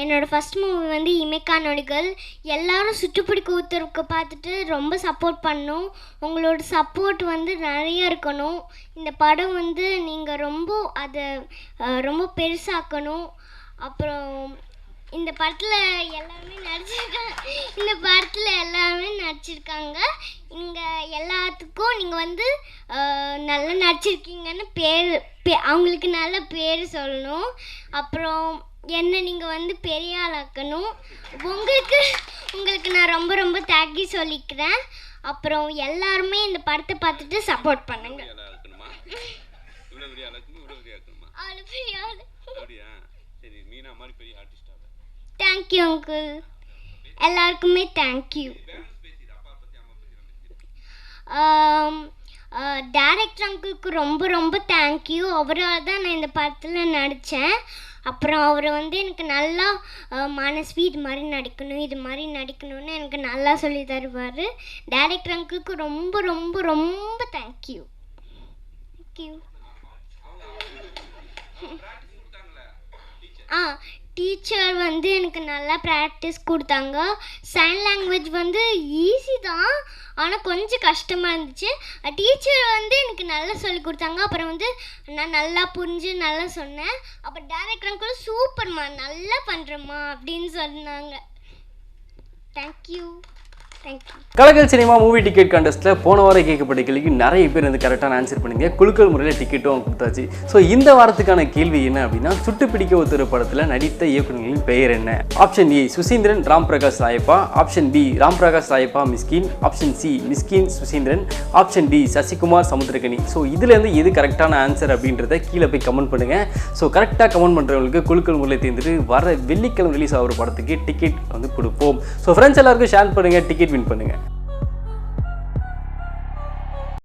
என்னோடய first movie வந்து இமைக்கா நொடிகள் எல்லாரும் சுற்றுப்பிடிக்க உத்தரவுக்கு பார்த்துட்டு ரொம்ப சப்போர்ட் பண்ணும். உங்களோட சப்போர்ட் வந்து நிறைய இருக்கணும். இந்த படம் வந்து நீங்கள் ரொம்ப அதை ரொம்ப பெருசாக்கணும். அப்புறம் இந்த படத்தில் எல்லாருமே நடிச்சிருக்காங்க இந்த படத்தில் எல்லாருமே நடிச்சிருக்காங்க. இங்கே எல்லாத்துக்கும் நீங்கள் வந்து நல்லா நடிச்சிருக்கீங்கன்னு பேர் பே அவங்களுக்கு நல்ல பேர் சொல்லணும். அப்புறம் என்ன நீங்கள் வந்து பெரிய ஆளாக்கணும். உங்களுக்கு உங்களுக்கு நான் ரொம்ப ரொம்ப தேங்க்யூ சொல்லிக்கிறேன். அப்புறம் எல்லாருமே இந்த படத்தை பார்த்துட்டு சப்போர்ட் பண்ணுங்க. தேங்க்யூ அங்கிள் எல்லாருக்குமே தேங்க்யூ டேரக்டர் அங்கிளுக்கு ரொம்ப ரொம்ப தேங்க்யூ அவரால் தான் நான் இந்த படத்தில் நடித்தேன் அப்புறம் அவர் வந்து எனக்கு நல்லா மனஸ்வி இது மாதிரி நடிக்கணும் இது மாதிரி நடிக்கணும்னு எனக்கு நல்லா சொல்லி தருவார். டேரக்டர் அங்கிளுக்கு ரொம்ப ரொம்ப ரொம்ப தேங்க்யூ தேங்க்யூ ஆ டீச்சர் வந்து எனக்கு நல்லா ப்ராக்டிஸ் கொடுத்தாங்க. சைன் லாங்குவேஜ் வந்து ஈஸி தான். ஆனால் கொஞ்சம் கஷ்டமாக இருந்துச்சு. டீச்சர் வந்து எனக்கு நல்லா சொல்லி கொடுத்தாங்க. அப்புறம் வந்து நான் நல்லா புரிஞ்சு நல்லா சொன்னேன். அப்புறம் டேரக்டர் கூட சூப்பர்மா நல்லா பண்ணுறம்மா அப்படின்னு சொன்னாங்க. Thank you Kalakal cinema movie ticket கண்டஸ்ட்டில் போன வாரம் கேட்கப்பட்ட கேள்விக்கு நிறைய பேர் வந்து கரெக்டான ஆன்சர் பண்ணீங்க. குழுக்கள் முறையில் டிக்கெட்டும் கொடுத்தாச்சு. ஸோ இந்த வாரத்துக்கான கேள்வி என்ன அப்படின்னா சுட்டு பிடிக்க ஒருத்தர் படத்தில் நடித்த இயக்குநர்களின் பெயர் என்ன? Option A Suseenthiran Ram Prakash Rayappa. Option B Ram Prakash Rayappa Mysskin. Option C Mysskin Suseenthiran. Option D Sasikumar Samuthirakani. So இதுலேருந்து எது கரெக்டான ஆன்சர் அப்படின்றத கீழே போய் கமெண்ட் பண்ணுங்கள் ஸோ கரெக்டாக கமெண்ட் பண்ணுறவங்களுக்கு குழுக்கள் முறையில் தேர்ந்துட்டு வர வெள்ளிக்கிழமை ரிலீஸ் ஆகிற படத்துக்கு டிக்கெட் வந்து கொடுப்போம். ஸோ ஃப்ரெண்ட்ஸ் எல்லாருக்கும் ஷேர் பண்ணுங்கள் டிக்கெட் வின் பண்ணுங்கள்